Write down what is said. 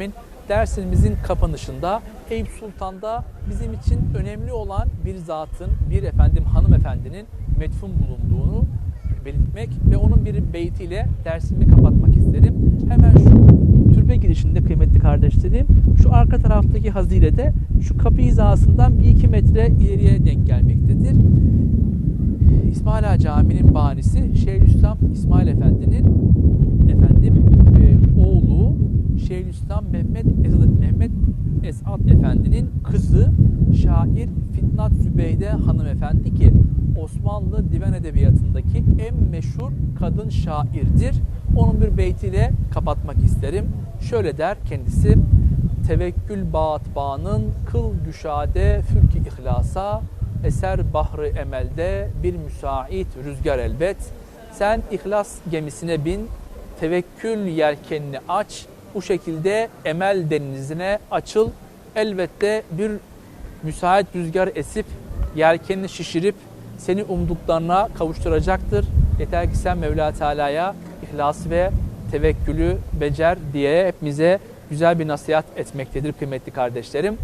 Amin. Dersimizin kapanışında Eyüp Sultan'da bizim için önemli olan bir zatın, bir efendim hanımefendinin metfun bulunduğunu belirtmek ve onun bir beytiyle dersimi kapatmak isterim. Hemen şu türbe girişinde kıymetli kardeşlerim, şu arka taraftaki hazirede şu kapı hizasından bir iki metre ileriye denk gelmektedir. İsmaila Camii'nin banisi Şeyhülislam İsmail Efendi'nin Şeyhülislam Mehmet Esad, Mehmet Esat Efendi'nin kızı şair Fitnat Zübeyde hanımefendi ki Osmanlı divan edebiyatındaki en meşhur kadın şairdir. Onun bir beytiyle kapatmak isterim. Şöyle der kendisi Tevekkül bağıtbanın kıl güşade fülki ihlasa eser bahrı emelde bir müsait rüzgar elbet. Sen ihlas gemisine bin, tevekkül yelkenini aç, bu şekilde emel denizine açıl. Elbette bir müsait rüzgar esip yelkenini şişirip seni umduklarına kavuşturacaktır. Yeter ki sen Mevla Teala'ya ihlas ve tevekkülü becer diye hepimize güzel bir nasihat etmektedir kıymetli kardeşlerim.